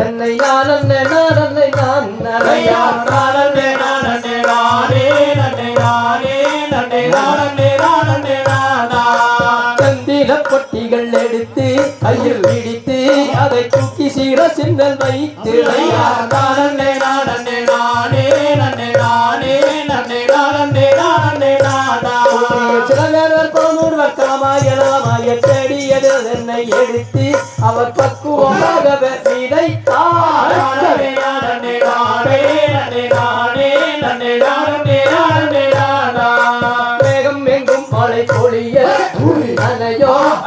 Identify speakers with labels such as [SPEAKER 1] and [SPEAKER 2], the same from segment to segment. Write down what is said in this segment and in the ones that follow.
[SPEAKER 1] நன்னை நான் நன்னை நான் நன்னை நான் நரையா
[SPEAKER 2] நானே நானே நானே நன்னே நானே நன்னே நானே நானே நானா
[SPEAKER 1] கந்தில பொட்டிகள் எடுத்து கையில் பிடித்து அதை தூக்கி சீர சின்னல் வைத்து
[SPEAKER 2] ஐயா நானே நானே நானே நன்னே நானே நன்னே நானே நானே நானா
[SPEAKER 1] சிலவேலர் கோனூர்வர் காமாயலாமாய என்னை எடுத்து அவர் பக்குவமாக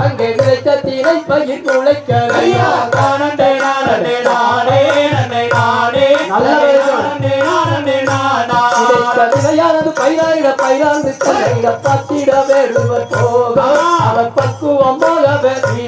[SPEAKER 1] அங்கே விளைத்த திணை பயிர் முளைக்கலையா
[SPEAKER 2] ஐயா நானே நானே நானே நானே
[SPEAKER 1] நல்ல
[SPEAKER 2] நானே நானே நானா.
[SPEAKER 1] விளையானது பயிராயிட பயிராந்து கலையிட பத்திட வேடுவர் போக. அவர் பக்குவமாக விதைத்தார்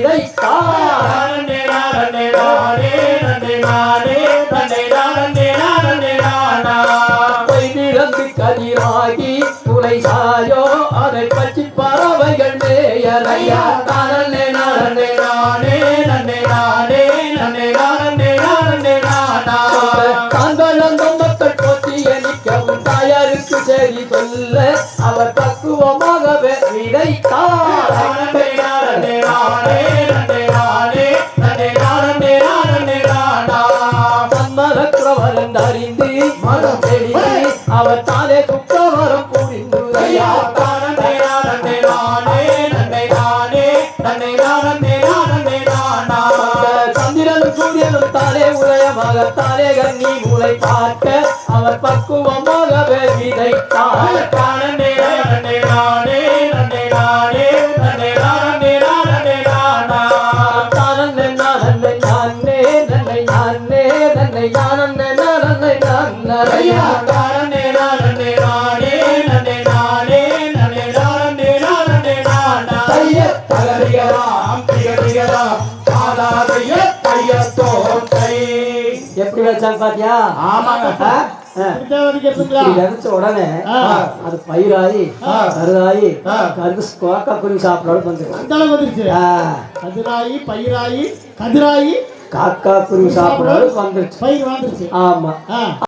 [SPEAKER 1] பொய்விழந்து கதிராகி துளை சாயோ அதை பற்றி பறவைகள் மேயறையா
[SPEAKER 2] நானே நானே நானே நன்னே நானே நன்னே நானே நானே நானா
[SPEAKER 1] காண்பழந்தம் மக்கள் போற்றிய நிற்கவும் தாயாருக்கு சரி சொல்ல அவர் பக்குவமாக விதைத்தார்.
[SPEAKER 2] நானே நானே நானே
[SPEAKER 1] அவர் தானே குற்றவரம் புரிந்து ஐயா
[SPEAKER 2] நானே நானே நானே நன்னே நானே நன்னே நானே நானே நானா.
[SPEAKER 1] சந்திரனும் சூரியனும் தானே உதயமாக தானே கண்ணி மூளை பார்க்க அவர் பக்குவமாக விதைத்தார். எப்படி வச்சாங்க பாத்தியா?
[SPEAKER 2] ஆமாங்க.
[SPEAKER 1] உடனே. அது பயிராகி. கருதாகி. கருது கோக்கா குருவி சாப்பிடோடு
[SPEAKER 3] வந்துருச்சு.
[SPEAKER 1] ஆ.
[SPEAKER 3] கதிராயி பயிராயி கதிராயி
[SPEAKER 1] காக்கா குருவி சாப்பிடோடு வந்துருச்சு.
[SPEAKER 3] பயிர் வந்துருச்சு
[SPEAKER 1] ஆமா.